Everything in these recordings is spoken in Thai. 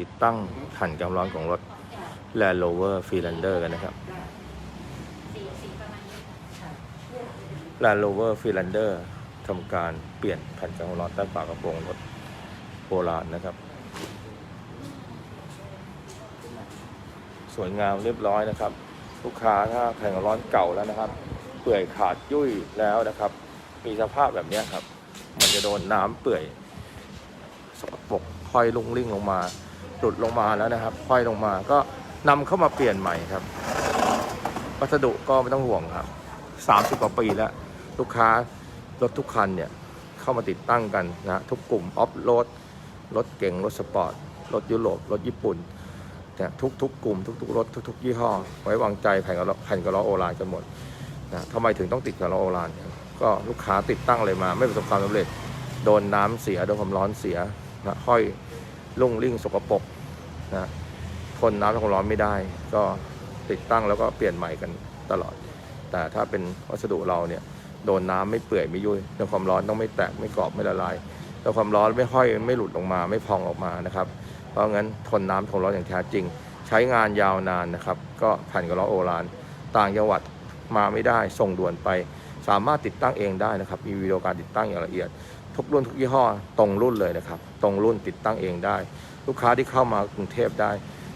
ติดตั้งแผ่นกำร้อนของรถ Land Rover Freelander กันนะครับ Land Rover Freelander ทำการเปลี่ยนแผ่นกำร้อนใต้ฝากระโปรงรถโบราณนะครับ สวยงามเรียบร้อยนะครับ ลูกค้าถ้าแผ่นกำร้อนเก่าแล้วนะครับ เปื่อยขาดยุ่ยแล้วนะครับ มีสภาพแบบนี้ครับ มันจะโดนน้ำเปื่อยสกปรกค่อยลุ่งลิ่งลงมา หลุดลงมาแล้วนะครับค่อยลงมาก็นำเข้ามาเปลี่ยนใหม่ครับ วัสดุก็ไม่ต้องห่วงครับ30กว่าปีแล้ว ลูกค้ารถทุกคันเนี่ย เข้ามาติดตั้งกันนะทุกกลุ่มออฟโรดรถเก่งรถสปอร์ตรถยุโรปรถญี่ปุ่นเนี่ยทุกทุกกลุ่มทุกๆรถทุกๆ ยี่ห้อ ไว้วางใจแผ่นกระล้อแผ่นกระล้อโอรานกันหมดนะทำไมถึงต้องติดกระล้อโอรานเนี่ยก็ลูกค้าติดตั้งเลยมา ไม่ประสบความสำเร็จ โดนน้ำเสียโดนความร้อนเสียนะห้อย ลุ่งลิ่งสกปรกนะทนน้ำและความร้อนไม่ได้ ก็ติดตั้งแล้วก็เปลี่ยนใหม่กันตลอด แต่ถ้าเป็นวัสดุเราเนี่ยโดนน้ำไม่เปื่อยไม่ยุ่ยโดนความร้อนต้องไม่แตกไม่กรอบไม่ละลายโดนความร้อนไม่ห้อยไม่หลุดลงมาไม่พองออกมานะครับ เพราะงั้นทนน้ำทนร้อนอย่างแท้จริง ใช้งานยาวนานนะครับ ก็แผ่นกระล้อโอรานต่างจังหวัดมาไม่ได้ส่งด่วนไป สามารถติดตั้งเองได้นะครับมีวิดีโอการติดตั้งอย่างละเอียด ทุกรุ่นทุกยี่ห้อตรงรุ่นเลยนะครับ ตรงรุ่นติดตั้งเองได้ ลูกค้าที่เข้ามากรุงเทพได้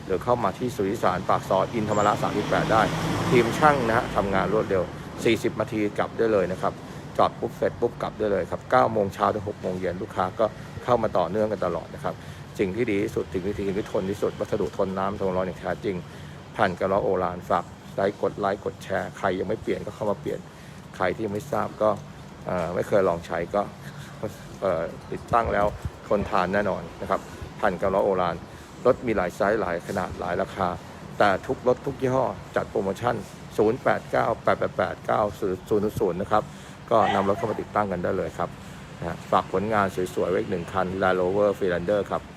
หรือเข้ามาที่สุริสารปากซอยอินธรรมระ38 ได้ ทีมช่างนะฮะทำงานรวดเร็ว 40นาทีกลับได้เลยนะครับ จอดปุ๊บเสร็จปุ๊บกลับได้เลยครับ9โมงเช้าถึง6โมงเย็นลูกค้าก็เข้ามาต่อเนื่องกันตลอดนะครับสิ่งที่ดีที่สุดสิ่งที่ที่ทนที่สุดวัสดุทนน้ำทนร้อนอย่างแท้จริงผ่านกระล้อโอรานฝากไลค์กดไลค์กดแชร์ใครยังไม่เปลี่ยนก็เข้ามาเปลี่ยนใครที่ยังไม่ทราบก็ไม่เคยลองใช้ก็ ติดตั้งแล้วคนทานแน่นอนนะครับพันกับล้อโอรานรถมีหลายไซส์หลายขนาดหลายราคา แต่ทุกรถทุกยี่ห้อจัดโปรโมชั่น 0898889000 นะครับ ก็นำรถเข้ามาติดตั้งกันได้เลยครับฝากผลงานสวยๆไว้อีกหนึ่งคัน Land Rover Freelander ครับ